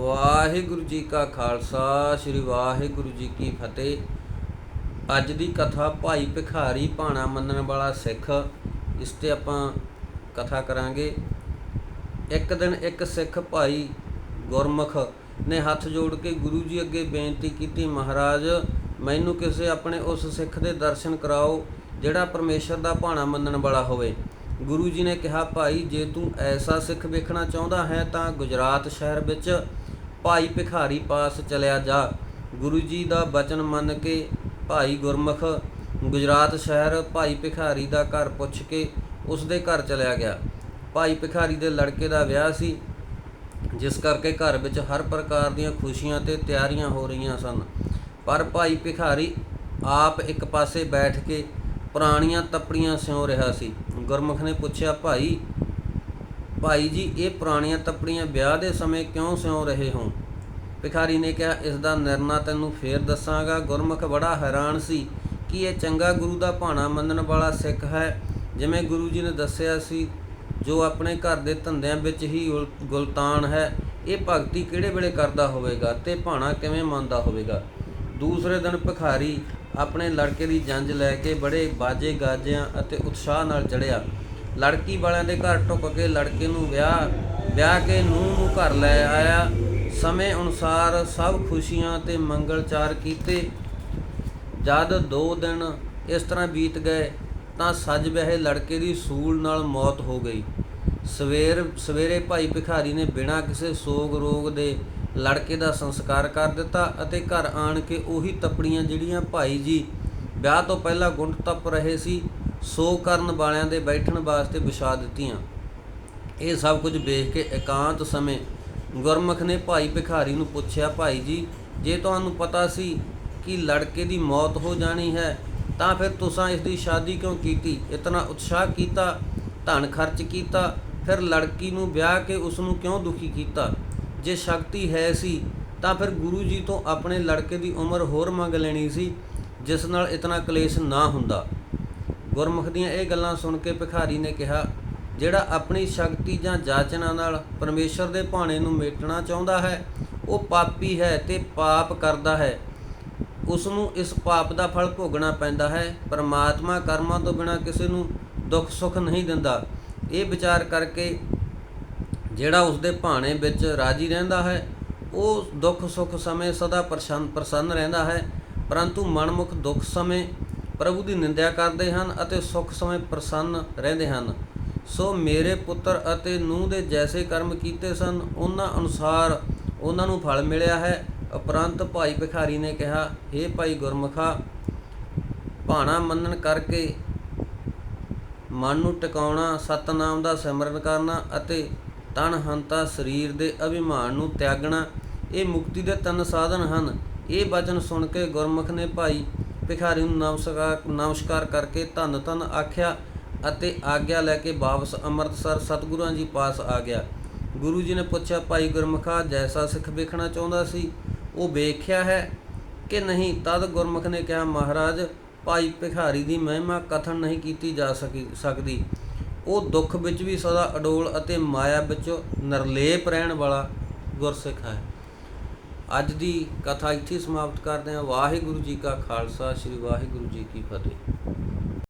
ਵਾਹਿਗੁਰੂ ਜੀ ਕਾ ਖਾਲਸਾ, ਸ੍ਰੀ ਵਾਹਿਗੁਰੂ ਜੀ ਕੀ ਫਤਿਹ। ਅੱਜ ਦੀ ਕਥਾ ਭਾਈ ਭਿਖਾਰੀ ਭਾਣਾ ਮੰਨਣ ਵਾਲਾ ਸਿੱਖ, ਇਸ ਤੇ ਆਪਾਂ ਕਥਾ ਕਰਾਂਗੇ। ਇੱਕ ਦਿਨ ਇੱਕ ਸਿੱਖ ਭਾਈ ਗੁਰਮੁਖ ਨੇ ਹੱਥ ਜੋੜ ਕੇ ਗੁਰੂ ਜੀ ਅੱਗੇ ਬੇਨਤੀ ਕੀਤੀ, ਮਹਾਰਾਜ, ਮੈਨੂੰ ਕਿਸੇ ਆਪਣੇ ਉਸ ਸਿੱਖ ਦੇ ਦਰਸ਼ਨ ਕਰਾਓ, ਜਿਹੜਾ ਪਰਮੇਸ਼ਰ ਦਾ ਭਾਣਾ ਮੰਨਣ ਵਾਲਾ ਹੋਵੇ। ਗੁਰੂ ਜੀ ਨੇ ਕਿਹਾ, ਭਾਈ, ਜੇ ਤੂੰ ਐਸਾ ਸਿੱਖ ਵੇਖਣਾ ਚਾਹੁੰਦਾ ਹੈ, ਤਾਂ ਗੁਜਰਾਤ ਸ਼ਹਿਰ ਵਿੱਚ ਭਾਈ ਭਿਖਾਰੀ ਪਾਸ ਚਲਿਆ ਜਾ। ਗੁਰੂ ਜੀ ਦਾ ਬਚਨ ਮੰਨ ਕੇ ਭਾਈ ਗੁਰਮੁਖ ਗੁਜਰਾਤ ਸ਼ਹਿਰ ਭਾਈ ਭਿਖਾਰੀ ਦਾ ਘਰ ਪੁੱਛ ਕੇ ਉਸ ਦੇ ਘਰ ਚਲਿਆ ਗਿਆ। ਭਾਈ ਭਿਖਾਰੀ ਦੇ ਲੜਕੇ ਦਾ ਵਿਆਹ ਸੀ, ਜਿਸ ਕਰਕੇ ਘਰ ਵਿੱਚ ਹਰ ਪ੍ਰਕਾਰ ਦੀਆਂ ਖੁਸ਼ੀਆਂ ਤੇ ਤਿਆਰੀਆਂ ਹੋ ਰਹੀਆਂ ਸਨ। ਪਰ ਭਾਈ ਭਿਖਾਰੀ ਆਪ ਇੱਕ ਪਾਸੇ ਬੈਠ ਕੇ ਪੁਰਾਣੀਆਂ ਤਪੜੀਆਂ ਸਿਉ ਰਿਹਾ ਸੀ। ਗੁਰਮੁਖ ਨੇ ਪੁੱਛਿਆ, ਭਾਈ ਭਾਈ ਜੀ, ਇਹ ਪੁਰਾਣੀਆਂ ਤਪੜੀਆਂ ਵਿਆਹ ਦੇ ਸਮੇਂ ਕਿਉਂ ਸਿਉ ਰਹੇ ਹੋ? ਭਿਖਾਰੀ ਨੇ ਕਿਹਾ, ਇਸ ਦਾ ਨਿਰਣਾ ਤੈਨੂੰ ਫੇਰ ਦੱਸਾਂਗਾ। ਗੁਰਮੁਖ ਬੜਾ ਹੈਰਾਨ ਸੀ ਕਿ ਇਹ ਚੰਗਾ ਗੁਰੂ ਦਾ ਭਾਣਾ ਮੰਨਣ ਵਾਲਾ ਸਿੱਖ ਹੈ। ਜਿਵੇਂ ਗੁਰੂ ਜੀ ਨੇ ਦੱਸਿਆ ਸੀ, ਜੋ ਆਪਣੇ ਘਰ ਦੇ ਧੰਦਿਆਂ ਵਿੱਚ ਹੀ ਉਲ- ਗੁਲਤਾਨ ਹੈ, ਇਹ ਭਗਤੀ ਕਿਹੜੇ ਵੇਲੇ ਕਰਦਾ ਹੋਵੇਗਾ ਤੇ ਭਾਣਾ ਕਿਵੇਂ ਮੰਨਦਾ ਹੋਵੇਗਾ? ਦੂਸਰੇ ਦਿਨ ਭਿਖਾਰੀ ਆਪਣੇ ਲੜਕੇ ਦੀ ਜੰਜ ਲੈ ਕੇ ਬੜੇ ਬਾਜੇ ਗਾਜਿਆਂ ਅਤੇ ਉਤਸ਼ਾਹ ਨਾਲ ਚੜਿਆ ਲੜਕੀ ਵਾਲਿਆਂ ਦੇ ਘਰ ਟੁੱਕ ਕੇ ਲੜਕੇ ਨੂੰ ਵਿਆਹ ਵਿਆਹ ਕੇ ਨੂੰਹ ਨੂੰ ਘਰ ਲੈ ਆਇਆ। ਸਮੇਂ ਅਨੁਸਾਰ ਸਭ ਖੁਸ਼ੀਆਂ ਤੇ ਮੰਗਲਚਾਰ ਕੀਤੇ। ਜਦ 2 ਦਿਨ ਇਸ ਤਰ੍ਹਾਂ ਬੀਤ ਗਏ ਤਾਂ ਸੱਜ ਵਿਆਹੇ ਲੜਕੇ ਦੀ ਸੂਲ ਨਾਲ ਮੌਤ ਹੋ ਗਈ। ਸਵੇਰ, ਸਵੇਰੇ ਭਾਈ ਭਿਖਾਰੀ ਨੇ ਬਿਨਾਂ ਕਿਸੇ ਸੋਗ ਰੋਗ ਦੇ ਲੜਕੇ ਦਾ ਸੰਸਕਾਰ ਕਰ ਦਿੱਤਾ ਅਤੇ ਘਰ ਆਣ ਕੇ ਉਹੀ ਤਪੜੀਆਂ ਜਿਹੜੀਆਂ ਭਾਈ ਜੀ ਵਿਆਹ ਤੋਂ ਪਹਿਲਾਂ ਗੁੰਡ ਤਪ ਰਹੇ ਸੀ ਸੋ ਕਰਨ ਵਾਲਿਆਂ ਦੇ ਬੈਠਣ ਵਾਸਤੇ ਵਿਛਾ ਦਿੱਤੀਆਂ। ਇਹ ਸਭ ਕੁਝ ਵੇਖ ਕੇ ਇਕਾਂਤ ਸਮੇਂ ਗੁਰਮੁਖ ਨੇ ਭਾਈ ਭਿਖਾਰੀ ਨੂੰ ਪੁੱਛਿਆ, ਭਾਈ ਜੀ, ਜੇ ਤੁਹਾਨੂੰ ਪਤਾ ਸੀ ਕਿ ਲੜਕੇ ਦੀ ਮੌਤ ਹੋ ਜਾਣੀ ਹੈ, ਤਾਂ ਫਿਰ ਤੁਸੀਂ ਇਸ ਦੀ ਸ਼ਾਦੀ ਕਿਉਂ ਕੀਤੀ? ਇਤਨਾ ਉਤਸ਼ਾਹ ਕੀਤਾ, ਧਨ ਖਰਚ ਕੀਤਾ, ਫਿਰ ਲੜਕੀ ਨੂੰ ਵਿਆਹ ਕੇ ਉਸ ਨੂੰ ਕਿਉਂ ਦੁਖੀ ਕੀਤਾ? ਜੇ ਸ਼ਕਤੀ ਹੈ ਸੀ, ਤਾਂ ਫਿਰ ਗੁਰੂ ਜੀ ਤੋਂ ਆਪਣੇ ਲੜਕੇ ਦੀ ਉਮਰ ਹੋਰ ਮੰਗ ਲੈਣੀ ਸੀ, ਜਿਸ ਨਾਲ ਇਤਨਾ ਕਲੇਸ਼ ਨਾ ਹੁੰਦਾ। ਗੁਰਮੁਖ ਦੀਆਂ ਇਹ ਗੱਲਾਂ ਸੁਣ ਕੇ ਭਿਖਾਰੀ ਨੇ ਕਿਹਾ, ਜਿਹੜਾ ਆਪਣੀ ਸ਼ਕਤੀ ਜਾਂ ਜਾਚਨਾ ਨਾਲ ਪਰਮੇਸ਼ਰ ਦੇ ਭਾਣੇ ਨੂੰ ਮੇਟਣਾ ਚਾਹੁੰਦਾ ਹੈ, ਉਹ ਪਾਪੀ ਹੈ ਤੇ ਪਾਪ ਕਰਦਾ ਹੈ। ਉਸ ਨੂੰ ਇਸ ਪਾਪ ਦਾ ਫਲ ਭੋਗਣਾ ਪੈਂਦਾ ਹੈ। ਪਰਮਾਤਮਾ ਕਰਮਾਂ ਤੋਂ ਬਿਨਾ ਕਿਸੇ ਨੂੰ ਦੁੱਖ ਸੁੱਖ ਨਹੀਂ ਦਿੰਦਾ। ਇਹ ਵਿਚਾਰ ਕਰਕੇ ਜਿਹੜਾ ਉਸ ਦੇ ਭਾਣੇ ਵਿੱਚ ਰਾਜੀ ਰਹਿੰਦਾ ਹੈ, ਉਹ ਦੁੱਖ ਸੁੱਖ ਸਮੇਂ ਸਦਾ ਪ੍ਰਸੰਨ ਪ੍ਰਸੰਨ ਰਹਿੰਦਾ ਹੈ, ਪਰੰਤੂ ਮਨਮੁਖ ਦੁੱਖ ਸਮੇਂ ਪ੍ਰਭੂ ਦੀ ਨਿੰਦਿਆ ਕਰਦੇ ਹਨ ਅਤੇ ਸੁੱਖ ਸਮੇਂ ਪ੍ਰਸੰਨ ਰਹਿੰਦੇ ਹਨ। ਸੋ ਮੇਰੇ ਪੁੱਤਰ ਅਤੇ ਨੂੰਹ ਦੇ ਜੈਸੇ ਕਰਮ ਕੀਤੇ ਸਨ, ਉਹਨਾਂ ਅਨੁਸਾਰ ਉਹਨਾਂ ਨੂੰ ਫਲ ਮਿਲਿਆ ਹੈ। ਉਪਰੰਤ ਭਾਈ ਭਿਖਾਰੀ ਨੇ ਕਿਹਾ हे ਭਾਈ ਗੁਰਮੁਖਾ, ਭਾਣਾ ਮੰਨਣ ਕਰਕੇ ਮਨ ਨੂੰ ਟਿਕਾਉਣਾ, ਸਤਨਾਮ ਦਾ ਸਿਮਰਨ ਕਰਨਾ ਅਤੇ ਤਨ ਹੰਤਾ ਸਰੀਰ ਦੇ ਅਭਿਮਾਨ ਨੂੰ ਤਿਆਗਣਾ, ਇਹ ਮੁਕਤੀ ਦੇ ਤਿੰਨ ਸਾਧਨ ਹਨ। ਇਹ ਬਚਨ ਸੁਣ ਕੇ ਗੁਰਮੁਖ ਨੇ ਭਾਈ ਭਿਖਾਰੀ ਨੂੰ ਨਮਸਕਾਰ ਨਮਸਕਾਰ ਕਰਕੇ ਧੰਨ ਧੰਨ ਆਖਿਆ ਅਤੇ ਆਗਿਆ ਲੈ ਕੇ ਵਾਪਸ ਅੰਮ੍ਰਿਤਸਰ ਸਤਿਗੁਰਾਂ ਜੀ ਪਾਸ ਆ ਗਿਆ। ਗੁਰੂ ਜੀ ਨੇ ਪੁੱਛਿਆ, ਭਾਈ ਗੁਰਮੁਖਾ, ਜੈਸਾ ਸਿੱਖ ਵੇਖਣਾ ਚਾਹੁੰਦਾ ਸੀ, ਉਹ ਵੇਖਿਆ ਹੈ ਕਿ ਨਹੀਂ? ਤਦ ਗੁਰਮੁਖ ਨੇ ਕਿਹਾ, ਮਹਾਰਾਜ, ਭਾਈ ਭਿਖਾਰੀ ਦੀ ਮਹਿਮਾ ਕਥਨ ਨਹੀਂ ਕੀਤੀ ਜਾ ਸਕੀ, ਸਕਦੀ। ਉਹ ਦੁੱਖ ਵਿੱਚ ਵੀ ਸਦਾ ਅਡੋਲ ਅਤੇ ਮਾਇਆ ਵਿੱਚ ਨਿਰਲੇਪ ਰਹਿਣ ਵਾਲਾ ਗੁਰਸਿੱਖ ਹੈ। ਅੱਜ ਦੀ ਕਥਾ ਇੱਥੇ ਸਮਾਪਤ ਕਰਦੇ ਹਾਂ। ਵਾਹਿਗੁਰੂ ਜੀ ਕਾ ਖਾਲਸਾ, ਸ੍ਰੀ ਵਾਹਿਗੁਰੂ ਜੀ ਕੀ ਫਤਿਹ।